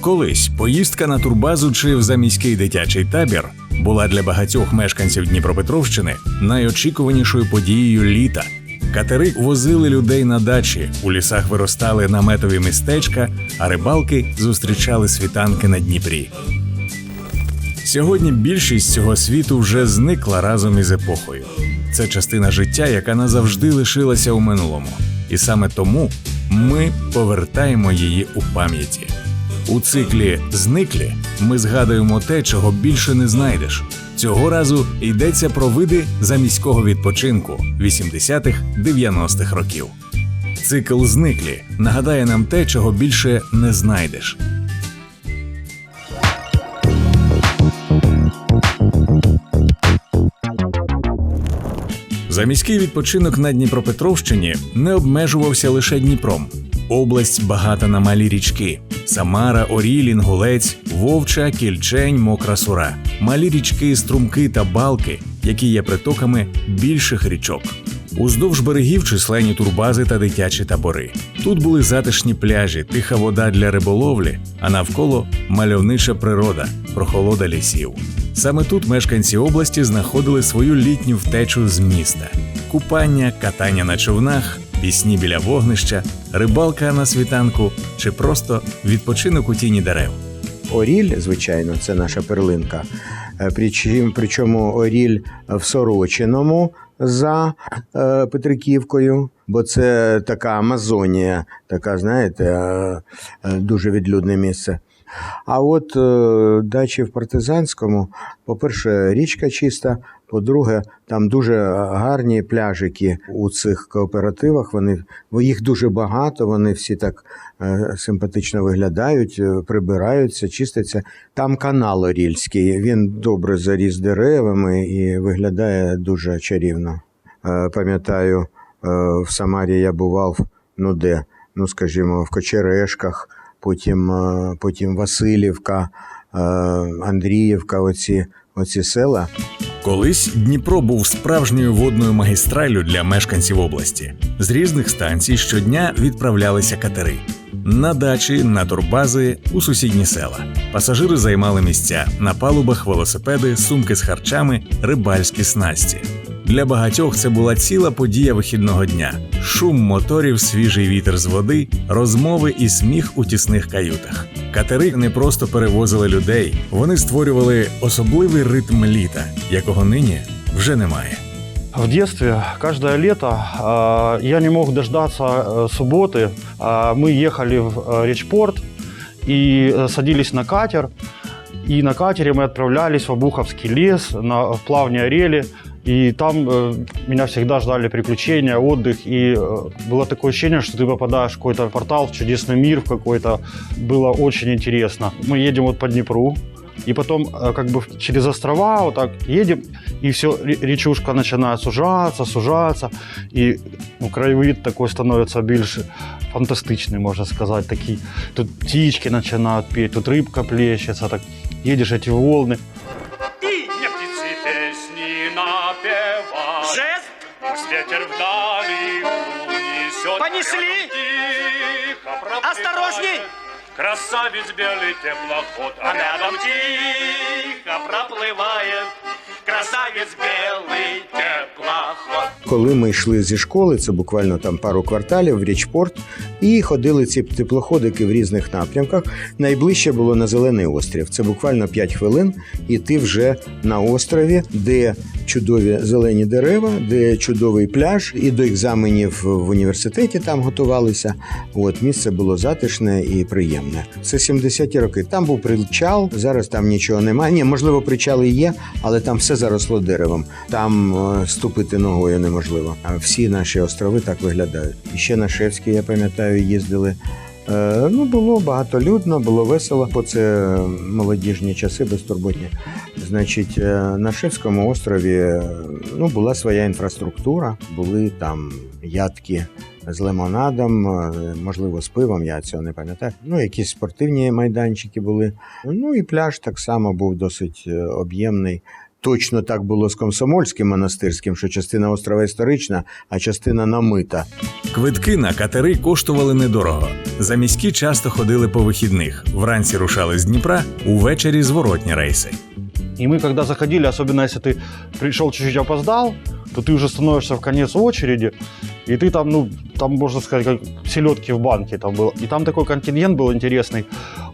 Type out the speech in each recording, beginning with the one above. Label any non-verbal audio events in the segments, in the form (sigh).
Колись поїздка на турбазу чи в заміський дитячий табір була для багатьох мешканців Дніпропетровщини найочікуванішою подією літа. Катери возили людей на дачі, у лісах виростали наметові містечка, а рибалки зустрічали світанки на Дніпрі. Сьогодні більшість цього світу вже зникла разом із епохою. Це частина життя, яка назавжди лишилася у минулому. І саме тому ми повертаємо її у пам'яті. У циклі Зниклі ми згадуємо те, чого більше не знайдеш. Цього разу йдеться про види заміського відпочинку 80-х 90-х років. Цикл Зниклі нагадає нам те, чого більше не знайдеш. Заміський відпочинок на Дніпропетровщині не обмежувався лише Дніпром. Область багата на малі річки: Самара, Оріль, Інгулець, Вовча, Кільчень, Мокра Сура. Малі річки, струмки та балки, які є притоками більших річок. Уздовж берегів численні турбази та дитячі табори. Тут були затишні пляжі, тиха вода для риболовлі, а навколо мальовнича природа, прохолода лісів. Саме тут мешканці області знаходили свою літню втечу з міста: купання, катання на човнах, пісні біля вогнища, рибалка на світанку чи просто відпочинок у тіні дерев. Оріль, звичайно, це наша перлинка. Е, Причому, Оріль в Сорочиному за е, Петриківкою, бо це така Амазонія, така, знаєте, е, дуже відлюдне місце. А от е, дачі в Партизанському, по-перше, річка чиста, по-друге, там дуже гарні пляжики у цих кооперативах. Вони їх дуже багато, вони всі так е, симпатично виглядають, е, прибираються, чистяться. Там канал Орільський, він добре заріс деревами і виглядає дуже чарівно. Е, Пам'ятаю, в Самарі я бував, ну де, ну скажімо, в Кочерешках, потім, е, потім Васильівка, е, Андріївка, оці, оці села. Колись Дніпро був справжньою водною магістраллю для мешканців області. З різних станцій щодня відправлялися катери на дачі, на турбази, у сусідні села. Пасажири займали місця на палубах, велосипеди, сумки з харчами, рибальські снасті. Для багатьох це була ціла подія вихідного дня: шум моторів, свіжий вітер з води, розмови і сміх у тісних каютах. Катери не просто перевозили людей, вони створювали особливий ритм літа, якого нині вже немає. В детстве, каждое лето, э, я не мог дождаться э, субботы. Э, Мы ехали в э, Речпорт и э, садились на катер. И на катере мы отправлялись в Обуховский лес, на в плавне Орели. И там э, меня всегда ждали приключения, отдых. И э, было такое ощущение, что ты попадаешь в какой-то портал, в чудесный мир в какой-то. Было очень интересно. Мы едем вот по Днепру. И потом э, как бы через острова вот так едем, и все, речушка начинает сужаться, сужаться. И ну, краєвид такой становится більш фантастичний, можна сказати. Такий. Тут птички починають петь, тут рибка плещется, так едешь эти волны. Песни напевают. Жест! Пусть ветер вдали унесет. Понесли! Тихо Осторожней! Красавец белый теплоход, а рядом тихо проплывает красавец білий теплоход. Коли ми йшли зі школи, це буквально там пару кварталів в Річпорт, і ходили ці теплоходики в різних напрямках. Найближче було на Зелений острів. Це буквально 5 хвилин, і ти вже на острові, де чудові зелені дерева, де чудовий пляж, і до екзаменів в університеті там готувалися. От місце було затишне і приємне. Це 70-ті роки. Там був причал, зараз там нічого немає. Ні, можливо, причали є, але там все заросло деревом. Там е, ступити ногою неможливо. А всі наші острови так виглядають. І ще на Шевський, я пам'ятаю, їздили. Е, Ну, було багатолюдно, було весело, бо це молодіжні часи безтурботні. Значить, е, на Шевському острові е, ну, була своя інфраструктура, були там ядки з лимонадом, е, можливо, з пивом, я цього не пам'ятаю. Ну, якісь спортивні майданчики були. Ну і пляж так само був досить е, об'ємний. Точно так було з Комсомольським монастирським, що частина острова історична, а частина намита. Квитки на катери коштували недорого. За міські часто ходили по вихідних. Вранці рушали з Дніпра, увечері зворотні рейси. И мы, когда заходили, особенно если ты пришел чуть-чуть опоздал, то ты уже становишься в конец очереди, и ты там, ну, там, можно сказать, как селедки в банке там был. И там такой контингент был интересный,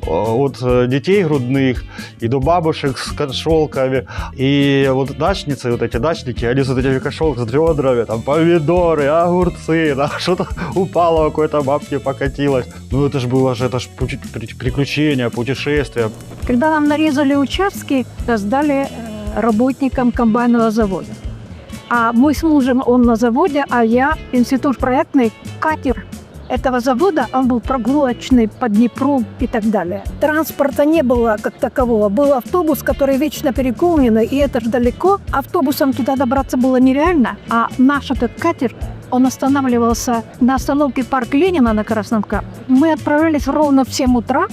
э, от э, детей грудных и до бабушек с кошелками. И вот дачницы, вот эти дачники, они с вот этими кошелками, с ведрами, там помидоры, огурцы, (laughs) да, что-то упало, какой-то бабке покатилось. Ну, это же было же, это ж пути- при- приключения, путешествия. Когда нам нарезали участки, сдали э, работникам комбайного завода. А с мужем, он на заводе, а я институт проектный, катер этого завода, он был прогулочный по Днепру и так далее. Транспорта не было как такового. Был автобус, который вечно переполненный, и это же далеко. Автобусом туда добраться было нереально. А наш этот катер, он останавливался на остановке Парк Ленина на Красном Капе. Мы отправлялись ровно в 7 утра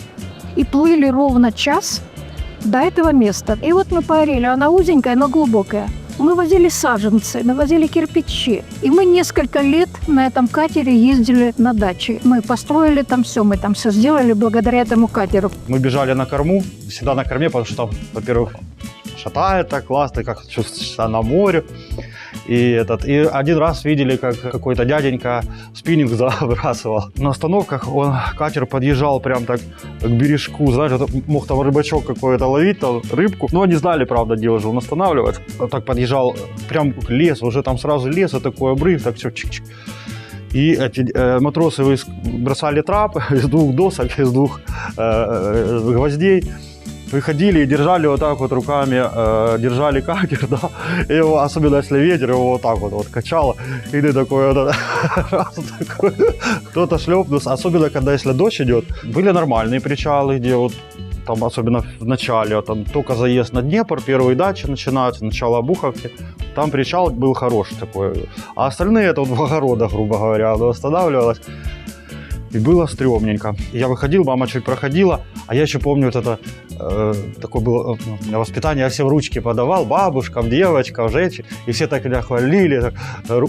и плыли ровно час до этого места. И вот мы парили, она узенькая, но глубокая. Мы возили саженцы, мы возили кирпичи. И мы несколько лет на этом катере ездили на дачи. Мы построили там все, мы там все сделали благодаря этому катеру. Мы бежали на корму, всегда на корме, потому что там, во-первых, шатает так классно, как чувствуешься на море. И, этот, и один раз видели, как какой-то дяденька спиннинг (laughs) забрасывал. На остановках он, катер подъезжал прям так к бережку, знаешь, мог там рыбачок какой-то ловить, там рыбку. Но они знали, правда, где уже он останавливает. Так подъезжал, прям к лесу, уже там сразу лес, и такой обрыв, так все чик-чик. И эти э, матросы бросали трап (laughs) из двух досок, из двух э, э, гвоздей. Выходили и держали вот так вот руками, э, держали катер, (laughs) да, и его, особенно если ветер, его вот так вот, вот качало, и ты такой, вот, (laughs) такой, кто-то шлепнулся, особенно когда если дождь идет. Были нормальные причалы, где вот там особенно в начале, вот там только заезд на Днепр, первые дачи начинаются, начало Буховки, там причал был хороший такой. А остальные это вот в огородах, грубо говоря, оно останавливалось. И было стрёмненько. Я выходил, мама чуть проходила, а я еще помню вот это э, такое было э, воспитание, я всем ручки подавал, бабушкам, девочкам, женщинам, и все так меня хвалили, так,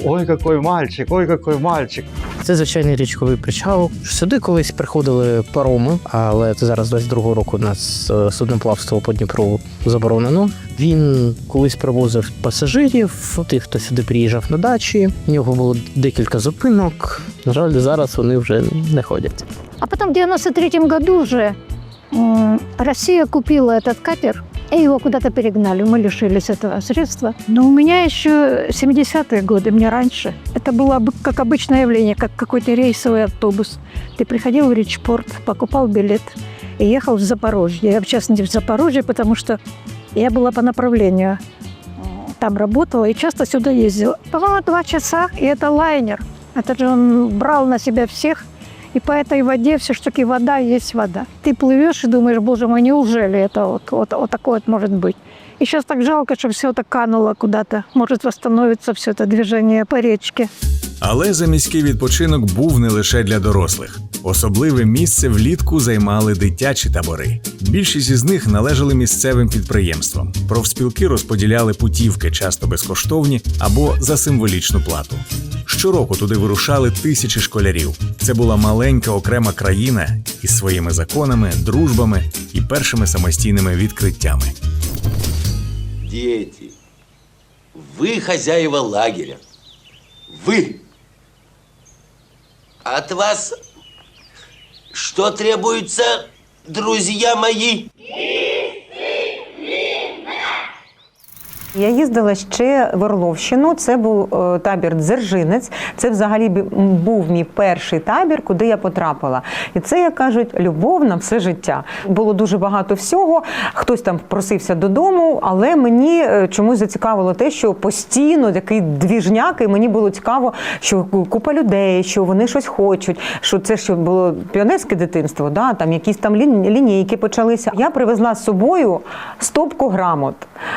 ой, какой мальчик, ой, какой мальчик. Це звичайний річковий причал. Сюди колись приходили пароми, але це зараз 22-го року у нас е, судноплавство по Дніпру заборонено. Він колись привозив пасажирів, тих, хто сюди приїжджав на дачі. У нього було декілька зупинок. На жаль, зараз вони вже не ходять. А потом в 93 году уже м, Россия купила этот катер, и его куда-то перегнали. Мы лишились этого средства. Но у меня еще 70-е годы, мне раньше. Это было бы как обычное явление, как какой-то рейсовый автобус. Ты приходил в Ричпорт, покупал билет и ехал в Запорожье. Я, в частности, в Запорожье, потому что я была по направлению. Там работала и часто сюда ездила. По-моему, два часа, и это лайнер. Это же он брал на себя всех. И по этой воде все-таки вода есть вода. Ты плывешь и думаешь, боже мой, неужели это вот, вот, вот такое вот может быть? И сейчас так жалко, что все это кануло куда-то. Может восстановиться все это движение по речке. Але заміський відпочинок був не лише для дорослих. Особливе місце влітку займали дитячі табори. Більшість із них належали місцевим підприємствам. Профспілки розподіляли путівки, часто безкоштовні або за символічну плату. Щороку туди вирушали тисячі школярів. Це була маленька окрема країна із своїми законами, дружбами і першими самостійними відкриттями. Дети, вы хозяева лагеря. Вы. От вас что требуется, друзья мои? Я їздила ще в Орловщину. Це був е, табір Дзержинець. Це взагалі був мій перший табір, куди я потрапила. І це, як кажуть, любов на все життя. Було дуже багато всього. Хтось там просився додому, але мені е, чомусь зацікавило те, що постійно такий двіжняк, і мені було цікаво, що купа людей, що вони щось хочуть. Що це ще було піонерське дитинство, да? там якісь там лінійки почалися. Я привезла з собою стопку грамот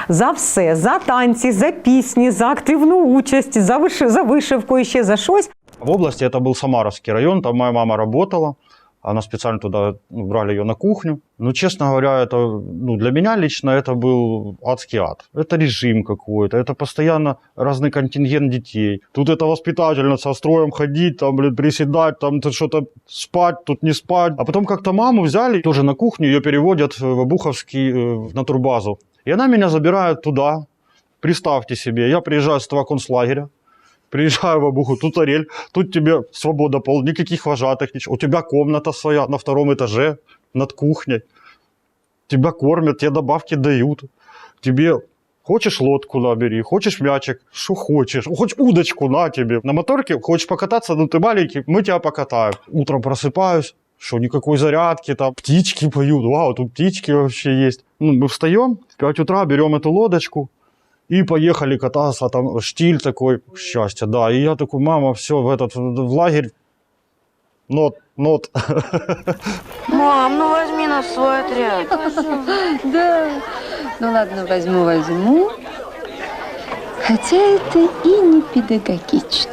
за все, за танці, за пісні, за активну участь, за виш- за вишивку і ще за щось. В области это был Самаровский район, там моя мама работала. Она специально туда ну, брали ее на кухню. Ну, честно говоря, это ну, для меня лично это был адский ад. Это режим какой-то, это постоянно разный контингент детей. Тут это воспитательно со строем ходить, там, блин, приседать, там тут что-то спать, тут не спать. А потом как-то маму взяли, тоже на кухню, ее переводят в Обуховский, э, на турбазу. И она меня забирает туда. Представьте себе, я приезжаю с этого концлагеря, Приезжаю в Обуху, тут Арель, тут тебе свобода пол, никаких вожатых, ничего. У тебя комната своя на втором этаже над кухней. Тебя кормят, тебе добавки дают. Тебе хочешь лодку набери, хочешь мячик, что хочешь. Хочешь удочку на тебе. На моторке хочешь покататься, ну ты маленький, мы тебя покатаем. Утром просыпаюсь, что никакой зарядки, там птички поют, вау, тут птички вообще есть. Ну, мы встаем, в 5 утра берем эту лодочку, и поехали кататься, там штиль такой, счастье, да. И я такой, мама, все, в этот, в лагерь, нот, нот. Мам, ну возьми нас в свой отряд. (laughs) Да. Ну ладно, возьму, возьму. Хотя это и не педагогично.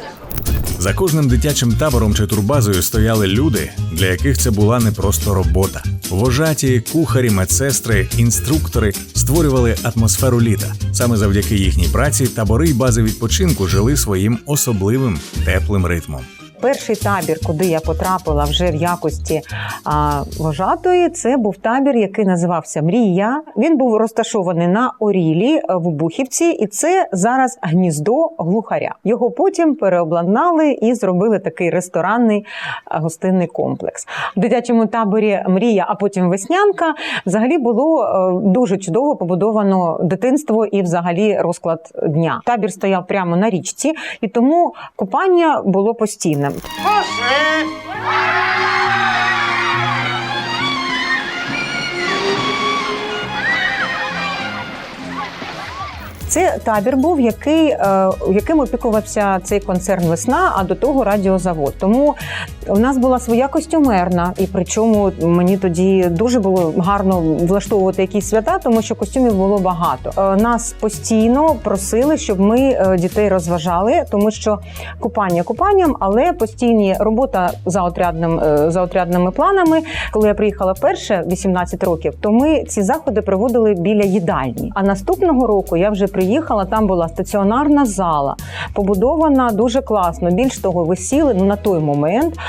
За кожним дитячим табором чи турбазою стояли люди, для яких це була не просто робота. Вожаті, кухарі, медсестри, інструктори створювали атмосферу літа. Саме завдяки їхній праці табори й бази відпочинку жили своїм особливим теплим ритмом. Перший табір, куди я потрапила вже в якості а, вожатої, це був табір, який називався Мрія. Він був розташований на Орілі е, в Бухівці, і це зараз гніздо глухаря. Його потім переобладнали і зробили такий ресторанний е, гостинний комплекс. В дитячому таборі Мрія, а потім Веснянка взагалі було е, дуже чудово побудовано дитинство і взагалі розклад дня. Табір стояв прямо на річці, і тому купання було 喝水。Це табір був, який, е, яким опікувався цей концерн Весна, а до того радіозавод. Тому у нас була своя костюмерна, і причому мені тоді дуже було гарно влаштовувати якісь свята, тому що костюмів було багато. Е, Нас постійно просили, щоб ми е, дітей розважали, тому що купання купанням, але постійні робота за отрядним за отрядними планами. Коли я приїхала вперше 18 років, то ми ці заходи проводили біля їдальні. А наступного року я вже приїхала. Там була стаціонарна зала, побудована дуже класно. Більш того, висіли ну на той момент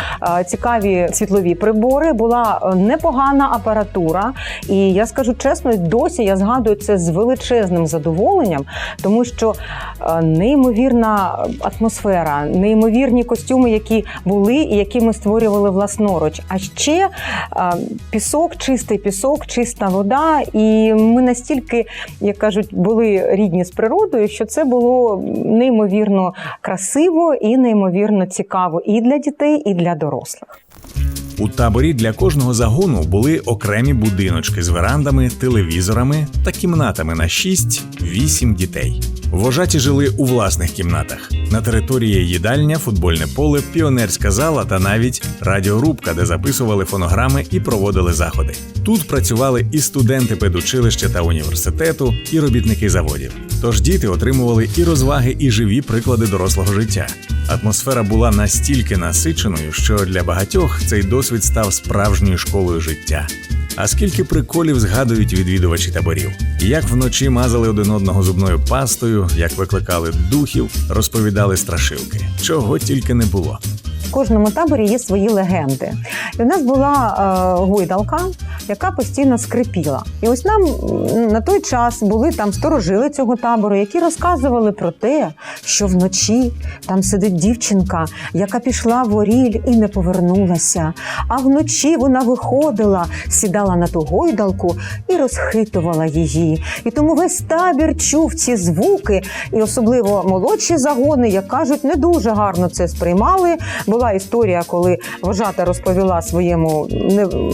цікаві світлові прибори. Була е, непогана апаратура. І я скажу чесно, досі я згадую це з величезним задоволенням, тому що е, неймовірна атмосфера, неймовірні костюми, які були і які ми створювали власноруч. А ще е, пісок, чистий пісок, чиста вода. І ми настільки, як кажуть, були рідні з природою, що це було неймовірно красиво і неймовірно цікаво і для дітей, і для дорослих. У таборі для кожного загону були окремі будиночки з верандами, телевізорами та кімнатами на 6-8 дітей. Вожаті жили у власних кімнатах. На території їдальня, футбольне поле, піонерська зала та навіть радіорубка, де записували фонограми і проводили заходи. Тут працювали і студенти педучилища та університету, і робітники заводів. Тож діти отримували і розваги, і живі приклади дорослого життя. Атмосфера була настільки насиченою, що для багатьох цей досвід став справжньою школою життя. А скільки приколів згадують відвідувачі таборів, як вночі мазали один одного зубною пастою, як викликали духів, розповідали страшилки, чого тільки не було. Кожному таборі є свої легенди. І в нас була е, гойдалка, яка постійно скрипіла. І ось нам на той час були там сторожили цього табору, які розказували про те, що вночі там сидить дівчинка, яка пішла в Оріль і не повернулася. А вночі вона виходила, сідала на ту гойдалку і розхитувала її. І тому весь табір чув ці звуки, і особливо молодші загони, як кажуть, не дуже гарно це сприймали. Була історія, коли вожата розповіла своєму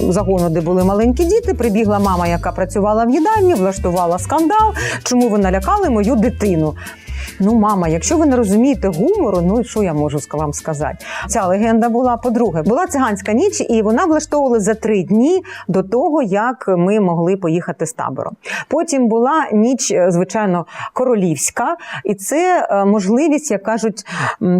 загону, де були маленькі діти. Прибігла мама, яка працювала в їдальні, влаштувала скандал. Чому ви налякали мою дитину? Ну, мама, якщо ви не розумієте гумору, ну що я можу вам сказати? Ця легенда була по-друге. Була циганська ніч, і вона влаштовувала за три дні до того, як ми могли поїхати з табору. Потім була ніч, е, звичайно, королівська, і це е, можливість, як кажуть,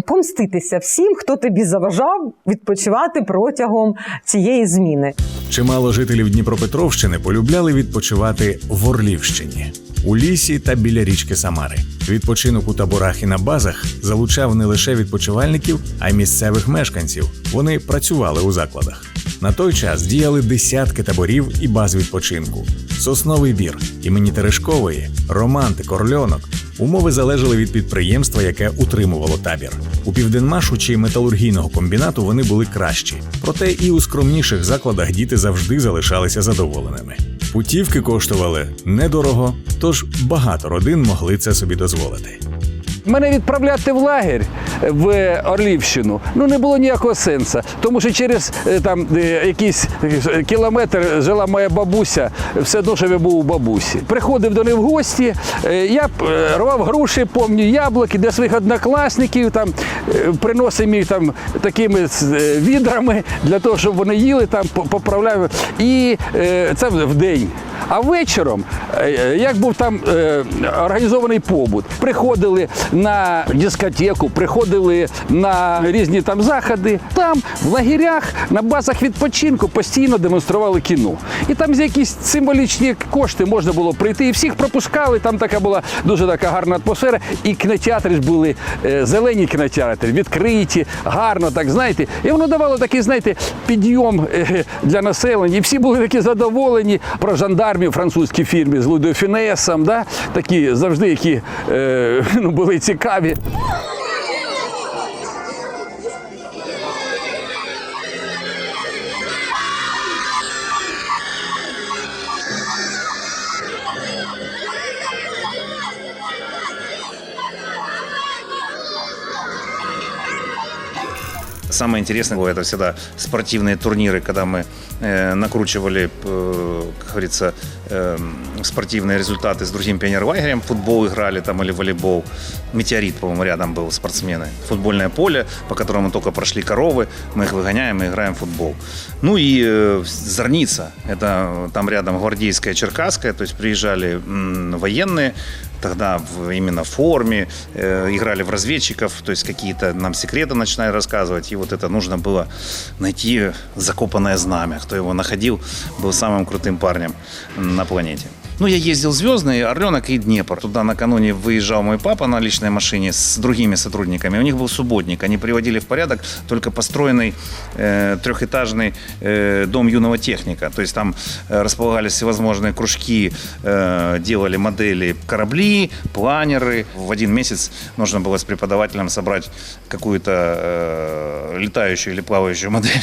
помститися всім, хто тобі заважав відпочивати протягом цієї зміни. Чимало жителів Дніпропетровщини полюбляли відпочивати в Орлівщині у лісі та біля річки Самари. Відпочинок у таборах і на базах залучав не лише відпочивальників, а й місцевих мешканців. Вони працювали у закладах. На той час діяли десятки таборів і баз відпочинку: сосновий бір, імені Терешкової, романтик, орльонок. Умови залежали від підприємства, яке утримувало табір. У південмашу чи металургійного комбінату вони були кращі. Проте і у скромніших закладах діти завжди залишалися задоволеними. Путівки коштували недорого, тож багато родин могли це собі дозволити. Мене відправляти в лагерь в Орлівщину ну не було ніякого сенсу, тому що через е, там е, якийсь е, кілометр жила моя бабуся, все одно, що я був у бабусі. Приходив до них в гості, я рвав груші, помню, яблуки для своїх однокласників, там приносив їх там такими відрами для того, щоб вони їли, там по- поправляв. І це в день. А вечором, е, як був там е, організований побут, приходили на дискотеку, приходили на різні там заходи. Там, в лагерях, на базах відпочинку постійно демонстрували кіно. І там якісь символічні кошти можна було прийти. І всіх пропускали. Там така була дуже така гарна атмосфера. І кінотеатри ж були е, зелені кінотеатри, відкриті, гарно, так знаєте. І воно давало такий, знаєте, підйом е, для населення. І всі були такі задоволені про жандармів французькі фільми з Лудо Фінесом, да? такі завжди, які е, (laughs) ну, були цікаві. Самое интересное было это всегда спортивные турниры, когда мы э, накручивали, э, как говорится, э, спортивные результаты с другим пионерлагерем. Футбол играли там или волейбол. Метеорит, по-моему, рядом был спортсмены. Футбольное поле, по которому только прошли коровы. Мы их выгоняем и играем в футбол. Ну и э, Зорница. Это там рядом Гвардейская, Черкасская. То есть приезжали военные, тогда в, именно в форме, э, играли в разведчиков, то есть какие-то нам секреты начинали рассказывать, и вот это нужно было найти закопанное знамя. Кто его находил, был самым крутым парнем на планете. Ну, я ездил Звездный, Орленок и Днепр. Туда накануне выезжал мой папа на личной машине с другими сотрудниками. У них был субботник. Они приводили в порядок только построенный э, трехэтажный э, дом юного техника. То есть там э, располагались всевозможные кружки, э, делали модели корабли, планеры. В один месяц нужно было с преподавателем собрать какую-то э, летающую или плавающую модель.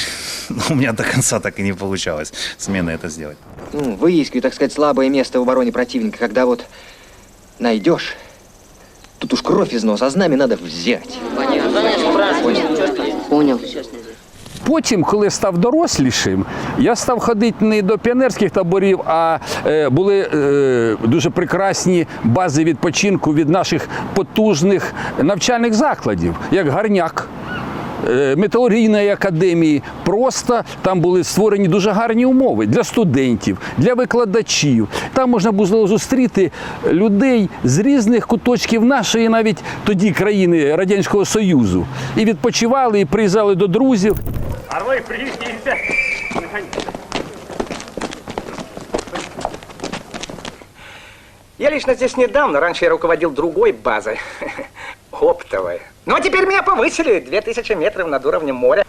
Но (laughs) у меня до конца так и не получалось смены это сделать. Ну, выискиваю, так сказать, слабое место в обороне противника, когда вот найдешь, тут уж кровь из носа, а знамя надо взять. Понял. Потім, коли став дорослішим, я став ходити не до піонерських таборів, а е, були е, дуже прекрасні бази відпочинку від наших потужних навчальних закладів, як Гарняк. Е, Металургійної академії просто там були створені дуже гарні умови для студентів, для викладачів. Там можна було зустріти людей з різних куточків нашої, навіть тоді країни Радянського Союзу, і відпочивали, і приїжджали до друзів. Орлы, прилетите. Я лично здесь недавно, раньше я руководил другой базой, (laughs) оптовой. Ну а теперь меня повысили, 2000 метров над уровнем моря.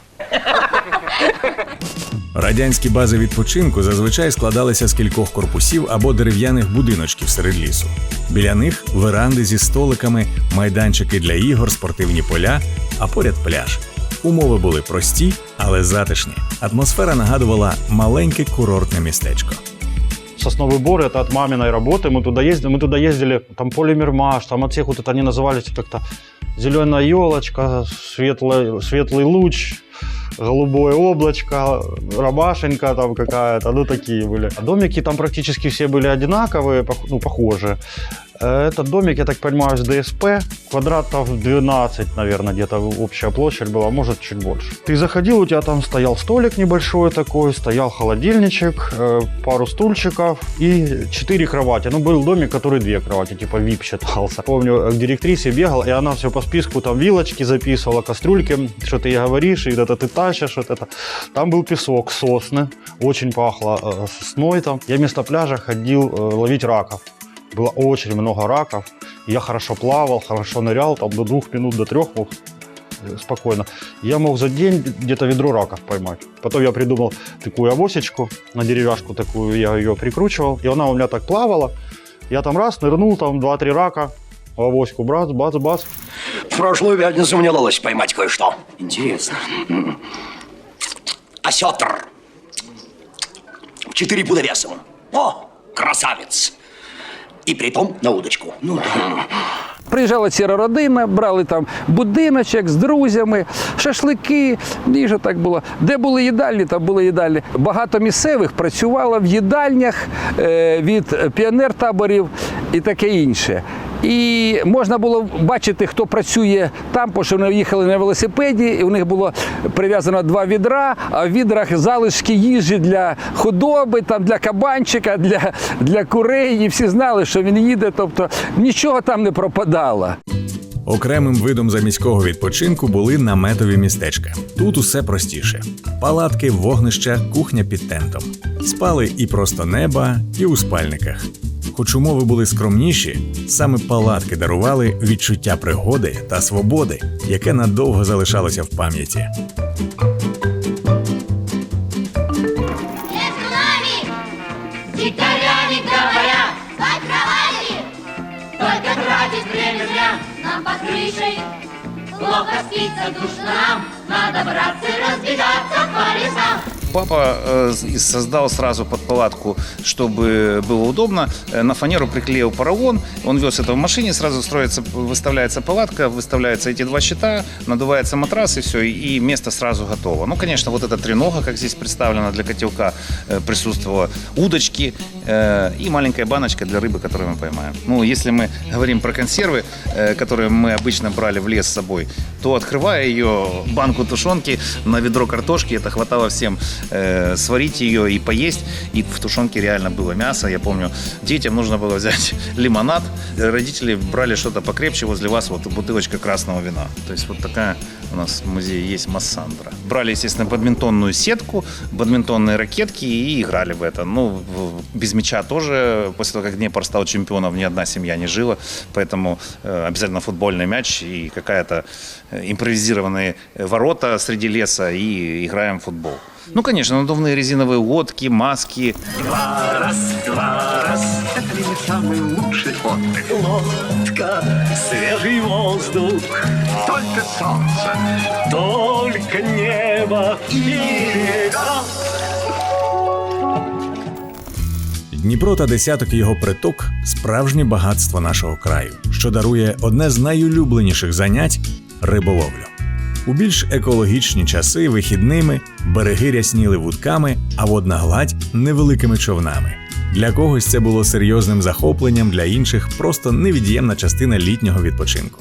Радянські бази відпочинку зазвичай складалися з кількох корпусів або дерев'яних будиночків серед лісу. Біля них веранди зі столиками, майданчики для ігор, спортивні поля, а поряд пляж. Умови були прості, але затишні. Атмосфера нагадувала маленьке курортне містечко. Сосновый бор это от маминой работы. Мы туда ездили, мы туда ездили, там полимермаш, там от всех вот это они назывались как-то зеленая елочка, светлый, светлый луч, голубое облачко, ромашенька там какая-то, ну такие были. А Домики там практически все были одинаковые, пох- ну похожие. Этот домик, я так понимаю, с ДСП. Квадратов 12, наверное, где-то общая площадь была, может, чуть больше. Ты заходил, у тебя там стоял столик небольшой такой, стоял холодильничек, э, пару стульчиков и четыре кровати. Ну, был домик, который две кровати, типа VIP считался. Помню, к директрисе бегал, и она все по списку, там вилочки записывала, кастрюльки, что ты ей говоришь, и это ты тащишь, вот это. Там был песок, сосны, очень пахло э, сосной там. Я вместо пляжа ходил э, ловить раков. Было очень много раков. Я хорошо плавал, хорошо нырял, там до двух минут, до трех мог э, спокойно. Я мог за день где-то ведро раков поймать. Потом я придумал такую авосечку, на деревяшку такую, я ее прикручивал, и она у меня так плавала. Я там раз нырнул, там два-три рака, в авоську бац, бац, бац. В прошлую пятницу мне удалось поймать кое-что. Интересно. Осетр. Четыре пуда весом. О, красавец. И притом на удочку. Ну да. Приїжджала ціла родина, брали там будиночок з друзями, шашлики, їжа так було. Де були їдальні, там були їдальні. Багато місцевих працювало в їдальнях е, від піонер-таборів і таке інше. І можна було бачити, хто працює там, бо що вони їхали на велосипеді, і у них було прив'язано два відра, а в відрах залишки їжі для худоби, там для кабанчика, для, для курей. І всі знали, що він їде, тобто нічого там не пропадало. Окремим видом заміського відпочинку були наметові містечка. Тут усе простіше: палатки, вогнища, кухня під тентом. Спали і просто неба, і у спальниках. Хоч умови були скромніші, саме палатки дарували відчуття пригоди та свободи, яке надовго залишалося в пам'яті. Нам под крышей. Плохо спится, душно нам, надо браться и разбегаться по лесам. Папа э, с- создал сразу под палатку, чтобы было удобно. Э, На фанеру приклеил поролон. Он вез это в машине, сразу строится, выставляется палатка, выставляются эти два щита, надувается матрас и все, и место сразу готово. Ну, конечно, вот эта тренога, как здесь представлена для котелка, э, присутствовала. Удочки э, и маленькая баночка для рыбы, которую мы поймаем. Ну, если мы говорим про консервы, э, которые мы обычно брали в лес с собой, то открывая ее, банку тушенки на ведро картошки, это хватало всем э, сварить ее и поесть. И в тушенке реально было мясо. Я помню, детям нужно было взять (laughs) лимонад. Родители брали что-то покрепче возле вас, вот бутылочка красного вина. То есть вот такая у нас в музее есть массандра. Брали, естественно, бадминтонную сетку, бадминтонные ракетки и играли в это. Ну, без мяча тоже, после того, как Днепр стал чемпионом, ни одна семья не жила. Поэтому э, обязательно футбольный мяч и какая-то э, импровизированные ворота среди леса и играем в футбол. Ну, конечно, надувные резиновые лодки, маски. Два раз, два раз. Это ли не самый лучший отдых? Лодка, свежий воздух, только солнце, только небо и берега. Дніпро та десяток його приток справжнє багатство нашого краю, що дарує одне з найулюбленіших занять риболовлю. У більш екологічні часи вихідними береги рясніли вудками, а водна гладь невеликими човнами. Для когось це було серйозним захопленням, для інших просто невід'ємна частина літнього відпочинку.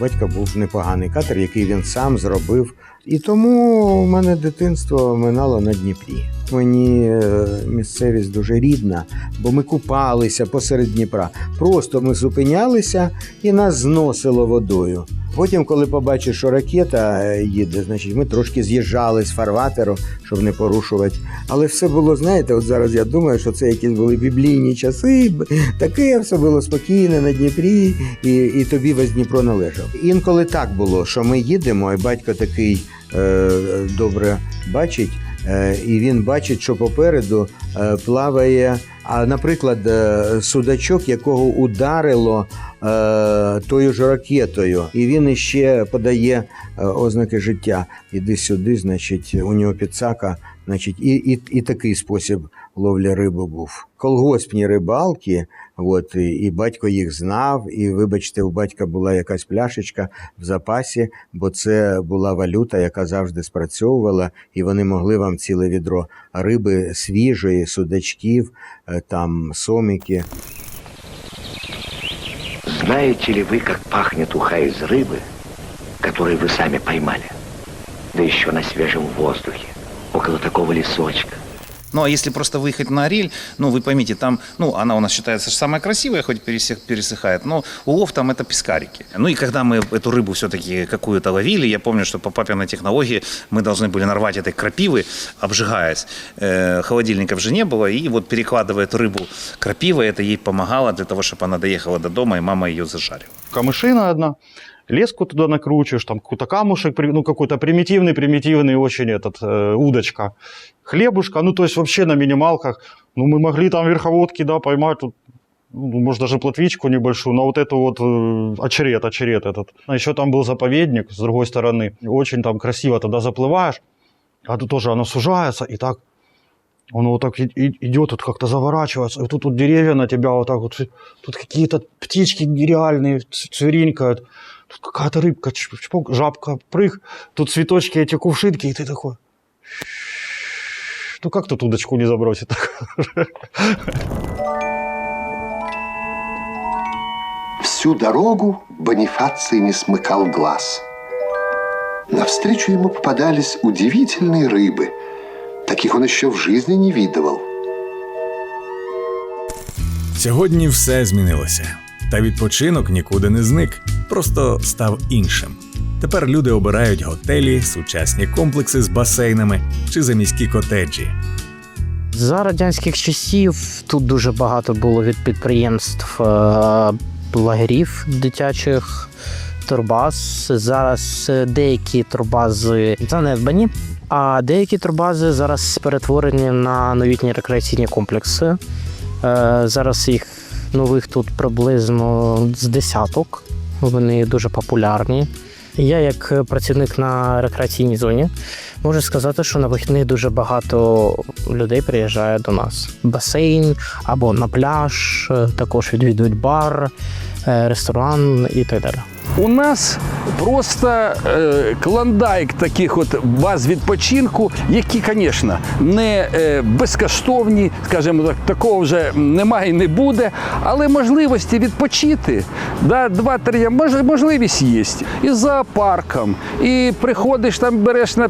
Батька був непоганий катер, який він сам зробив. І тому у мене дитинство минало на Дніпрі. Мені е, місцевість дуже рідна, бо ми купалися посеред Дніпра. Просто ми зупинялися і нас зносило водою. Потім, коли побачив, що ракета е, їде, значить ми трошки з'їжджали з фарватеру, щоб не порушувати. Але все було, знаєте, от зараз я думаю, що це якісь були біблійні часи. Таке все було спокійне на Дніпрі, і, і тобі весь Дніпро належав. Інколи так було, що ми їдемо, і батько такий е, добре бачить, і він бачить, що попереду е, плаває. А, наприклад, е, судачок, якого ударило е, тою ж ракетою, і він іще подає е, ознаки життя. Іди сюди, значить, у нього підсака, значить, і, і, і такий спосіб ловлі риби був. Колгоспні рибалки, от, і, і батько їх знав, і вибачте, у батька була якась пляшечка в запасі, бо це була валюта, яка завжди спрацьовувала, і вони могли вам ціле відро риби свіжої, судачків, е, там соміки. Знаете ли вы, как пахнет уха из рыбы, которую вы сами поймали? Да еще на свежем воздухе, около такого лесочка. Ну, а если просто выехать на Орель, ну, вы поймите, там, ну, она у нас считается самая красивая, хоть пересех- пересыхает, но улов там это пескарики. Ну, и когда мы эту рыбу все-таки какую-то ловили, я помню, что по папиной технологии мы должны были нарвать этой крапивы, обжигаясь. Э, холодильников же не было, и вот перекладывая эту рыбу крапивой, это ей помогало для того, чтобы она доехала до дома, и мама ее зажарила. Камышина одна, леску туда накручиваешь, там какой-то камушек, ну какой-то примитивный, примитивный очень этот, э, удочка, хлебушка, ну то есть вообще на минималках. Ну мы могли там верховодки, да, поймать, тут, ну, может даже плотвичку небольшую, но вот эту вот э, очерет, очерет этот. А еще там был заповедник с другой стороны, очень там красиво тогда заплываешь, а тут тоже оно сужается и так оно вот так идет, тут как-то заворачивается, и тут вот деревья на тебя вот так вот, тут какие-то птички нереальные ц- цвиринькают, тут какая-то рыбка, чп- чпок, жабка, прыг, тут цветочки эти кувшинки, и ты такой, ну как тут удочку не забросить? Всю дорогу Бонифаций не смыкал глаз. Навстречу ему попадались удивительные рыбы. Таких он еще в жизни не видывал. Сьогодні все змінилося. Та відпочинок нікуди не зник, просто став іншим. Тепер люди обирають готелі, сучасні комплекси з басейнами чи заміські котеджі. За радянських часів тут дуже багато було від підприємств е, лагерів дитячих, турбаз. Зараз е, деякі турбази занедбані, а деякі турбази зараз перетворені на новітні рекреаційні комплекси. Е, Зараз їх нових тут приблизно з десяток. Вони дуже популярні. Я, як працівник на рекреаційній зоні, можу сказати, що на вихідних дуже багато людей приїжджає до нас. Басейн або на пляж, е, також відвідують бар, е, ресторан і так далі. У нас просто е, клондайк таких от баз відпочинку, які, звісно, не е, безкоштовні, скажімо так, такого вже немає і не буде. Але можливості відпочити, да, два-три мож, можливість є. І зоопарком, і приходиш там, береш на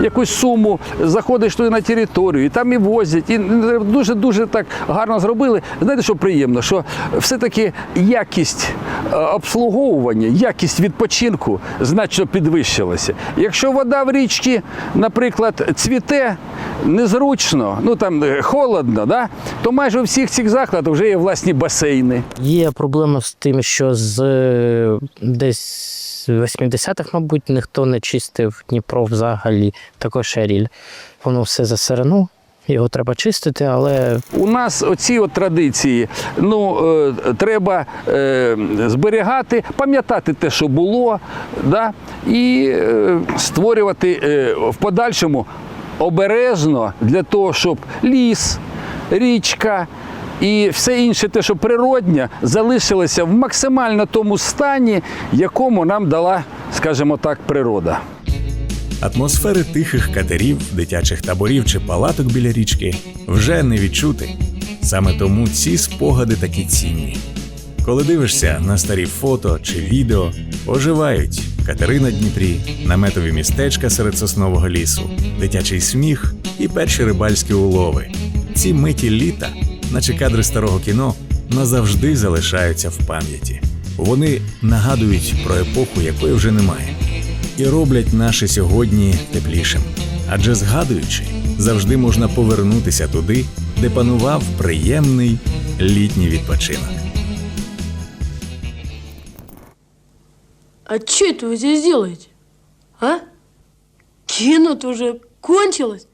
якусь суму, заходиш туди на територію, і там і возять. І дуже-дуже так гарно зробили. Знаєте, що приємно, що все-таки якість е, обслуговування, якість відпочинку значно підвищилася. Якщо вода в річці, наприклад, цвіте незручно, ну там е, холодно, да, то майже у всіх цих закладах вже є власні басейни. Є проблема з тим, що з е, десь з 80-х, мабуть, ніхто не чистив Дніпро взагалі, також Еріль. Воно все засерено, його треба чистити, але У нас оці от традиції, ну е, треба е, зберігати, пам'ятати те, що було, да, і е, створювати е, в подальшому обережно для того, щоб ліс, річка. І все інше, те, що природнє, залишилося в максимально тому стані, якому нам дала, скажімо так, природа. Атмосфери тихих катерів, дитячих таборів чи палаток біля річки вже не відчути. Саме тому ці спогади такі цінні. Коли дивишся на старі фото чи відео, оживають катери на Дніпрі, наметові містечка серед соснового лісу, дитячий сміх і перші рибальські улови. Ці миті літа, наче кадри старого кіно, назавжди залишаються в пам'яті. Вони нагадують про епоху, якої вже немає і роблять наше сьогодні теплішим. Адже згадуючи, завжди можна повернутися туди, де панував приємний літній відпочинок. А что это вы здесь делаете? А? Кино-то уже кончилось.